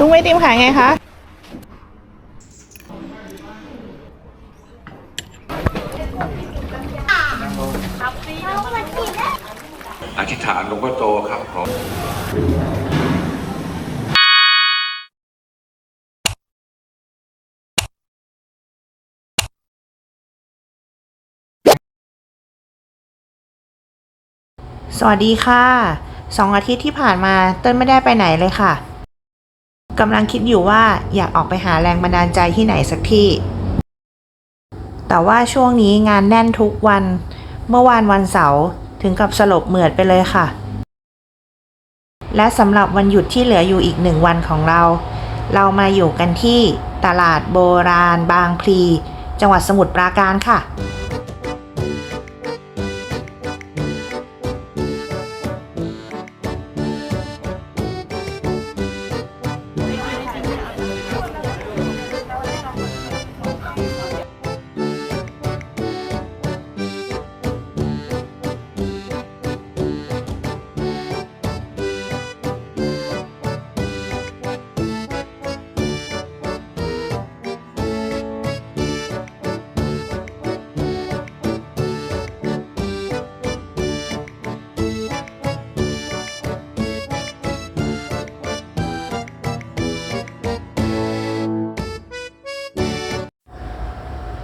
ลุงไอติมขายไงคะอธิษฐานหลวงพ่อโตครับขอสวัสดีค่ะ สองอาทิตย์ที่ผ่านมาเต้นไม่ได้ไปไหนเลยค่ะ กำลังคิดอยู่ว่าอยากออกไปหาแรงบันดาลใจที่ไหนสักที่ แต่ว่าช่วงนี้งานแน่นทุกวัน เมื่อวานวันเสาร์ถึงกับสลบเหมือดไปเลยค่ะ และสำหรับวันหยุดที่เหลืออยู่อีกหนึ่งวันของเรา เรามาอยู่กันที่ตลาดโบราณบางพลี จังหวัดสมุทรปราการค่ะ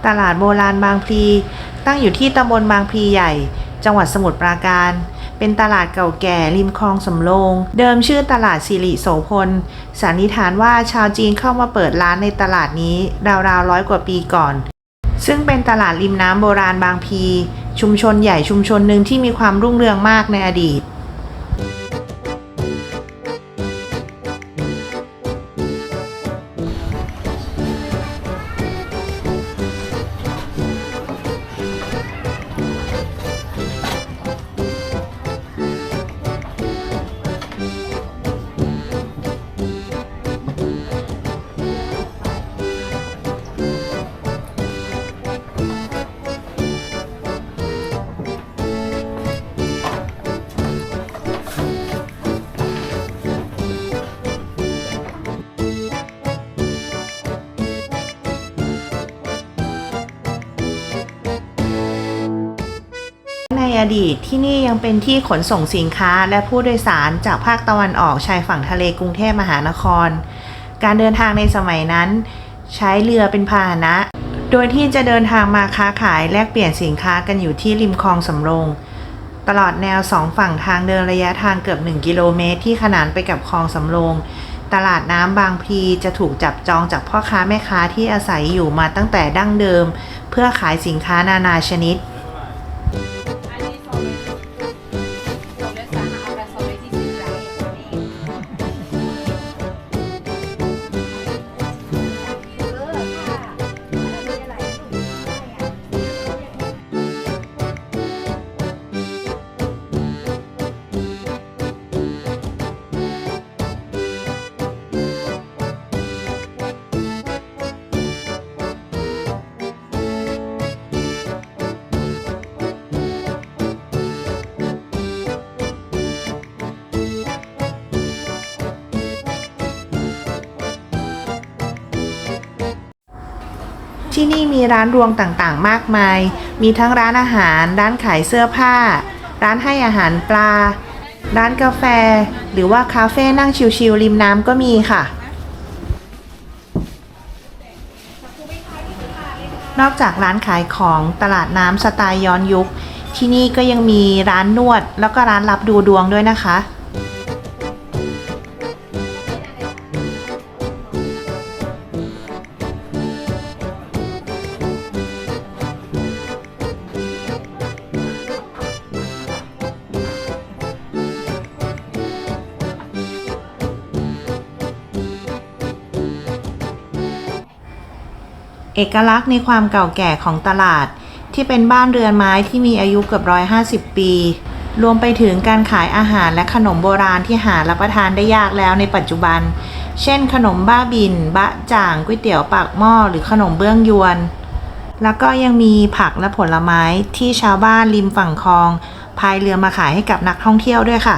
ตลาดโบราณบางพลีตั้งอยู่ที่ตำบลบางพลีใหญ่ จังหวัดสมุทรปราการ เป็นตลาดเก่าแก่ริมคลองสำโรง เดิมชื่อตลาดสิริโสพล สันนิษฐานว่าชาวจีนเข้ามาเปิดร้านในตลาดนี้ราวๆร้อยกว่าปีก่อน ซึ่งเป็นตลาดริมน้ำโบราณบางพลีชุมชนใหญ่ชุมชนหนึ่งที่มีความรุ่งเรืองมากในอดีต อดีตที่นี่ยังเป็นที่ขนส่งสินค้าและผู้โดยสารจากภาคตะวันออกชายฝั่งทะเลกรุงเทพมหานคร การเดินทางในสมัยนั้น ใช้เรือเป็นพาหนะ โดยที่จะเดินทางมาค้าขายแลกเปลี่ยนสินค้ากันอยู่ที่ริมคลองสำโรง ตลอดแนวสองฝั่งทางเดินระยะทางเกือบ 1 กิโลเมตร ที่ขนานไปกับคลองสำโรง ตลาดน้ำบางพลีจะถูกจับจองจากพ่อค้าแม่ค้าที่อาศัยอยู่มาตั้งแต่ดั้งเดิม เพื่อขายสินค้านานาชนิด ที่นี่มีร้านรวงต่างๆ มากมาย มีทั้งร้านอาหาร ร้านขายเสื้อผ้า ร้านให้อาหารปลา ร้านกาแฟ หรือว่าคาเฟ่นั่งชิลๆริมน้ำก็มีค่ะ นอกจากร้านขายของตลาดน้ำสไตล์ย้อนยุค ที่นี่ก็ยังมีร้านนวด แล้วก็ร้านรับดูดวงด้วยนะคะ เอกลักษณ์ในความเก่าแก่ของตลาด ที่เป็นบ้านเรือนไม้ที่มีอายุเกือบ150ปี รวมไปถึงการขายอาหารและขนมโบราณที่หารับประทานได้ยากแล้วในปัจจุบัน เช่น ขนมบ้าบิน บะจ่างก๋วยเตี๋ยวปากหม้อหรือขนมเบื้องยวน แล้วก็ยังมีผักและผลไม้ที่ชาวบ้านริมฝั่งคลองพายเรือมาขายให้กับนักท่องเที่ยวด้วยค่ะ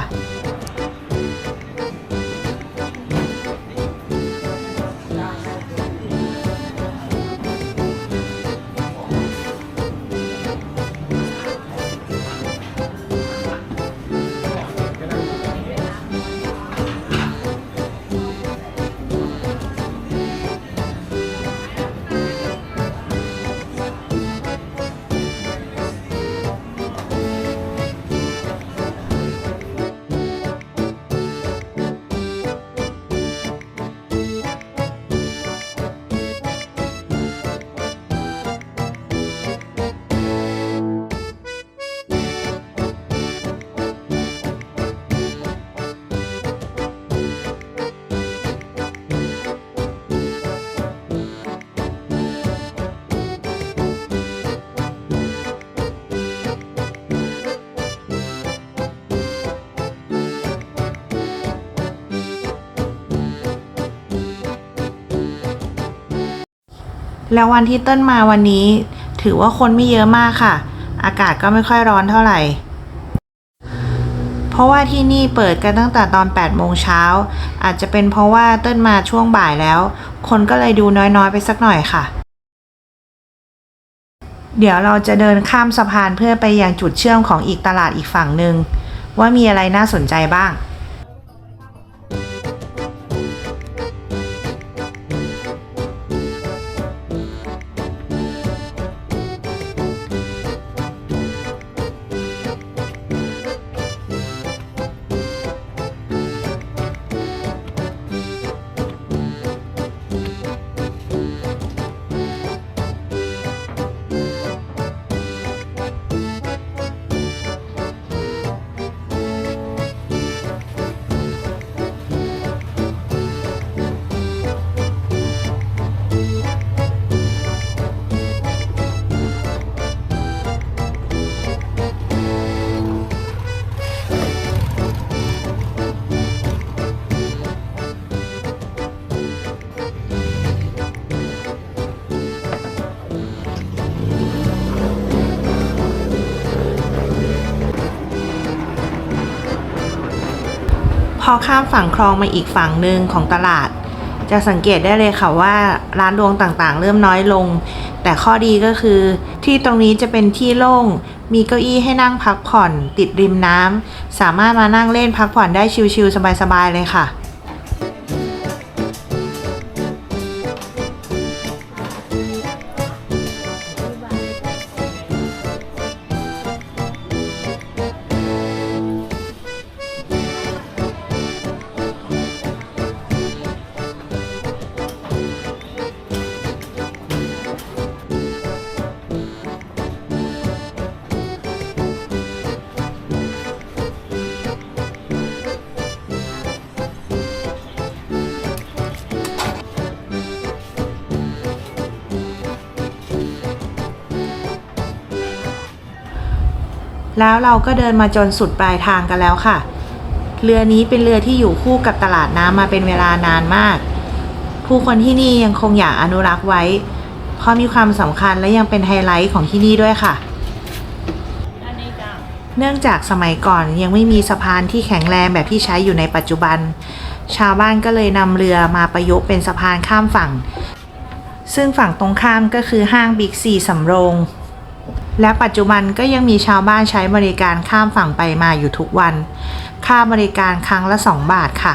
แล้ววันที่เติ้นมาวันนี้ ถือว่าคนไม่เยอะมากค่ะ อากาศก็ไม่ค่อยร้อนเท่าไหร่ เพราะว่าที่นี่เปิดกันตั้งแต่ตอน 8 โมงเช้า อาจจะเป็นเพราะว่าเติ้นมาช่วงบ่ายแล้ว คนก็เลยดูน้อยๆ ไปสักหน่อยค่ะ เดี๋ยวเราจะเดินข้ามสะพานเพื่อไปยังจุดเชื่อมของอีกตลาดอีกฝั่งหนึ่งว่ามีอะไรน่าสนใจบ้าง อข้ามฝั่งคลองมาอีกฝั่งหนึ่งของตลาด จะสังเกตได้เลยค่ะว่าร้านรวงต่างๆ เริ่มน้อยลง แต่ข้อดีก็คือ ที่ตรงนี้จะเป็นที่โล่ง มีเก้าอี้ให้นั่งพักผ่อน ติดริมน้ำสามารถมานั่งเล่นพักผ่อนได้ชิลๆสบายๆเลยค่ะ แล้วเราก็เดินมาจนสุดปลายทางกันแล้วค่ะ เรือนี้เป็นเรือที่อยู่คู่กับตลาดน้ำมาเป็นเวลานานมาก ผู้คนที่นี่ยังคงอยากอนุรักษ์ไว้ เพราะมีความสำคัญและยังเป็นไฮไลท์ของที่นี่ด้วยค่ะ เนื่องจากสมัยก่อนยังไม่มีสะพานที่แข็งแรงแบบที่ใช้อยู่ในปัจจุบัน ชาวบ้านก็เลยนำเรือมาประยุกต์เป็นสะพานข้ามฝั่ง ซึ่งฝั่งตรงข้ามก็คือห้างบิ๊กซีสำโรง และปัจจุบันก็ยังมีชาวบ้านใช้บริการข้ามฝั่งไปมาอยู่ทุกวัน ค่าบริการครั้งละ 2 บาทค่ะ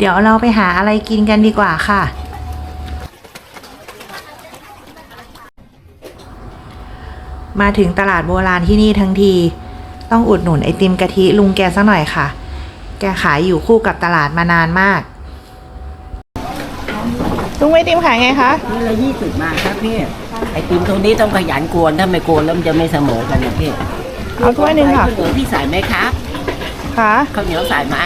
เดี๋ยวเราไปหาอะไรกินกันดีกว่าค่ะ มาถึงตลาดโบราณที่นี่ทั้งที ต้องอุดหนุนไอติมกะทิลุงแกสักหน่อยค่ะ แกขายอยู่คู่กับตลาดมานานมาก ลุงไอติมขายไงคะ นี่ละยี่สิบบาทครับพี่ ไอติมตรงนี้ต้องขยันกวนถ้าไม่กวนแล้วมันจะไม่เสมอกันนะพี่เอาถ้วยหนึ่งค่ะ ข้าวเหนียวพี่ใส่ไหมครับค่ะ ข้าวเหนียวใส่ไหม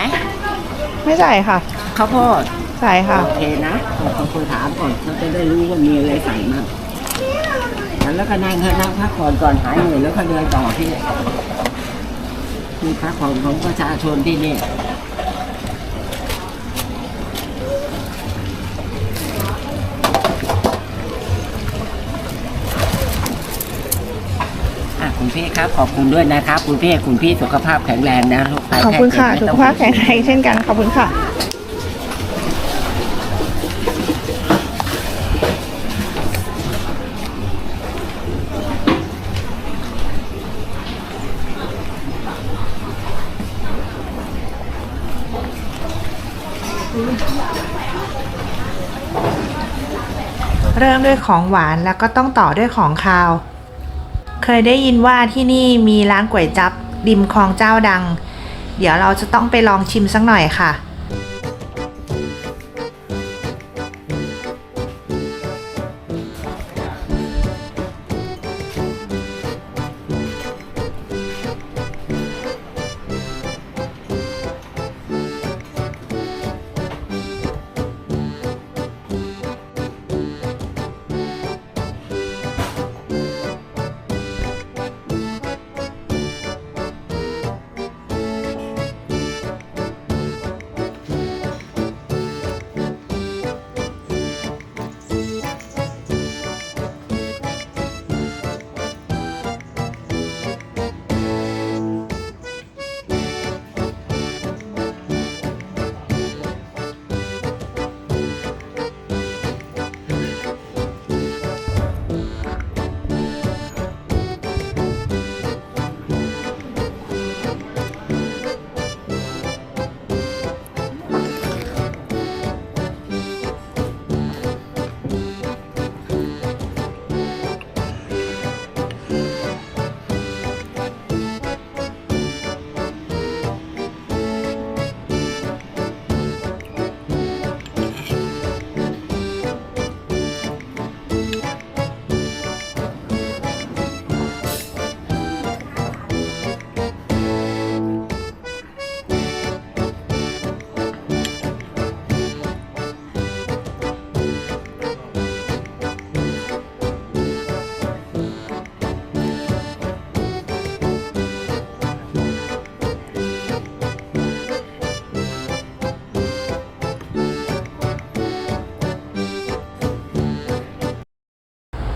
ไม่ใส่ค่ะ ข้าวโพดใส่ค่ะ โอเคนะขอคนถามก่อนเขาจะได้รู้ว่ามีอะไรใส่มั่งแล้วก็นั่งเถอะนั่งพักผ่อนก่อนหายเหนื่อยแล้วก็เดินต่อพี่ที่พักผ่อนของประชาชนที่นี่ พี่ครับขอบคุณด้วยนะครับ คุณพี่คุณพี่สุขภาพแข็งแรงนะโรภัยขอบคุณค่ะไข้สุเจ็ขไม่ภาพต้องแข็งแรงเช่นกันขอบคุณค่ะเริ่มด้วยของหวานแล้วก็ต้องต่อด้วยของคาว เคยได้ยินว่าที่นี่มีร้านก๋วยจับริมคลองเจ้าดัง เดี๋ยวเราจะต้องไปลองชิมสักหน่อยค่ะ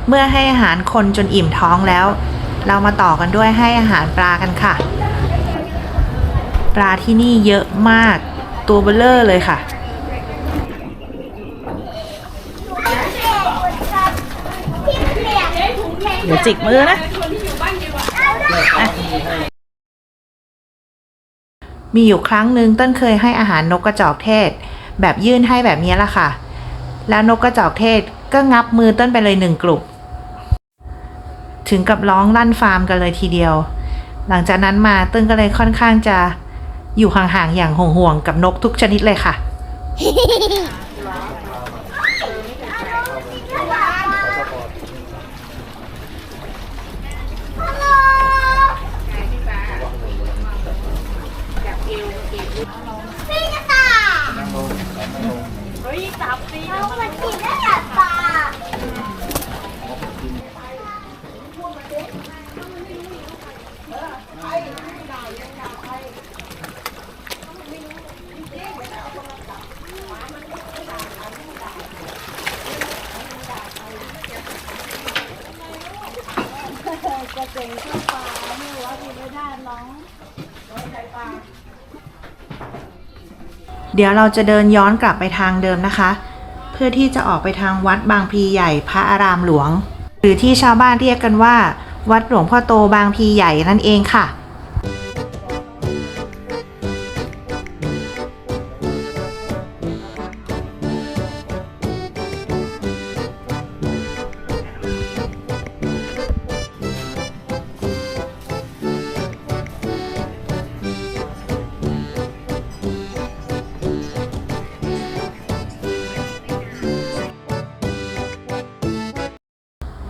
เมื่อให้อาหารคนจนอิ่มท้องแล้ว เรามาต่อกันด้วยให้อาหารปลากันค่ะ ปลาที่นี่เยอะมากตัวเบลเลอร์เลยค่ะ เดี๋ยวจิกมือนะมีอยู่ครั้งหนึ่งต้นเคยให้อาหารนกกระจอกเทศ แบบยื่นให้แบบนี้ละค่ะ แล้วนกกระจอกเทศก็งับมือต้นไปเลยหนึ่งกลุ่ม ถึงกับร้องลั่นฟาร์มกันเลยทีเดียว หลังจากนั้นมาต้งก็เลยค่อนข้างจะอยู่ห่างๆอย่างห่วงๆกับนกทุกชนิดเลยค่ะ พี่กระต่ายเฮ้ยจับปีเอามากินได้จับปลา เดี๋ยวเราจะเดินย้อนกลับไปทางเดิมนะคะ เพื่อที่จะออกไปทางวัดบางพลีใหญ่พระอารามหลวง หรือที่ชาวบ้านเรียกกันว่า วัดหลวงพ่อโตบางพลีใหญ่นั่นเองค่ะ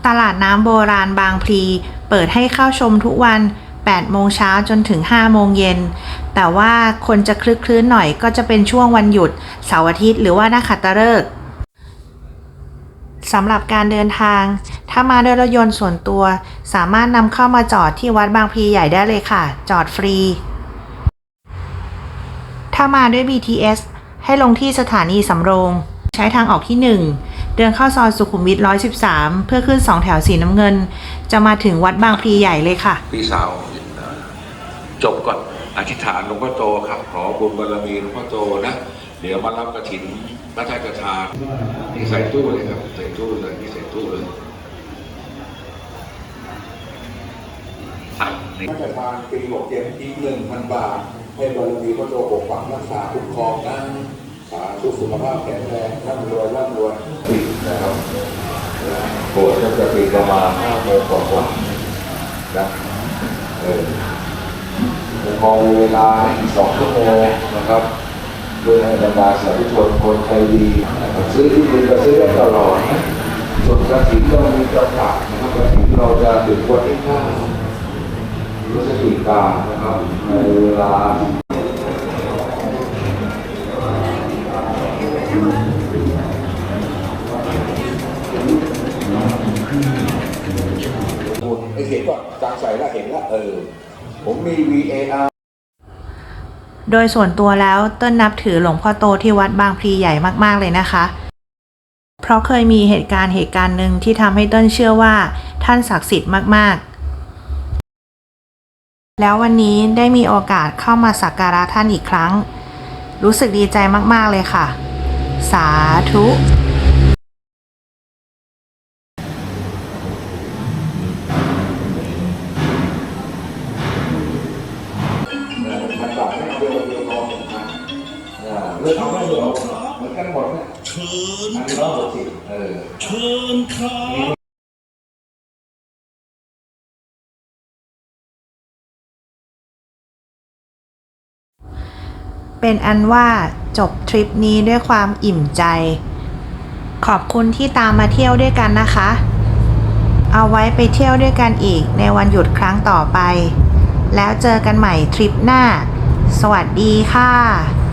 ตลาดน้ำโบราณบางพลี เปิดให้เข้าชมทุกวัน 8 โมงเช้าจนถึง 5 โมงเย็น แต่ว่าคนจะคลึกคลื้นหน่อยก็จะเป็นช่วงวันหยุด เสาร์อาทิตย์หรือว่านักขัตฤกษ์สำหรับการเดินทาง ถ้ามาด้วยรถยนต์ส่วนตัว สามารถนำเข้ามาจอดที่วัดบางพลีใหญ่ได้เลยค่ะ จอดฟรี ถ้ามาด้วย BTS ให้ลงที่สถานีสำโรง ใช้ทางออกที่ 1 เดินเข้าซอยสุขุมวิท113 เพื่อขึ้น2แถวสีน้ำเงิน จะมาถึงวัดบางพลีใหญ่เลยค่ะ พี่สาวเอ่อจบก่อนอธิษฐานหลวงพ่อโตครับ ขอบุญบารมีหลวงพ่อโตนะ เดี๋ยวมารับกระถินพระทายกระทานนี่ใส่ตู้เลยครับใส่ตู้เลยนี่ใส่ตู้เลยอะนี่ราชทานปีหกเจ็ดอีกหนึ่งพันบาทให้บารมีพระโตปกปักรักษาคุ้มครองนะ สาธุสุขภาพแข็งแรงร่ำรวยร่ำรวยปิดนะครับโบสถ์ก็จะปิดประมาณห้าโมงกว่านะเออมอมีเวลาอีกสองชั่วโมงนะครับเพื่อให้บรรดาสาธุชนคนไทยดีนะครับซื้อที่ดินก็ซื้อได้ตลอดส่วนกระถิ่นก็มีจำกัดนะครับกระถิ่นเราจะถึงวันที่ห้าพฤศจิกายนนะครับในเวลา เห็นก็จางใส่แล้วเห็นแล้วเออ ผมมี VAR โดยส่วนตัวแล้วเต้นนับถือหลวงพ่อโตที่วัดบางพลีใหญ่มากๆเลยนะคะ เพราะเคยมีเหตุการณ์เหตุการณ์หนึ่งที่ทำให้เต้นเชื่อว่าท่านศักดิ์สิทธิ์มากๆ แล้ววันนี้ได้มีโอกาสเข้ามาสักการะท่านอีกครั้ง รู้สึกดีใจมากๆเลยค่ะ สาธุ เลือกเอาไม่เลือกเอาเหมือนกันหมดนะเชิญอันนี้ร้อยหกสิบเออเป็นอันว่าจบทริปนี้ด้วยความอิ่มใจ ขอบคุณที่ตามมาเที่ยวด้วยกันนะคะ เอาไว้ไปเที่ยวด้วยกันอีกในวันหยุดครั้งต่อไป แล้วเจอกันใหม่ทริปหน้า สวัสดีค่ะ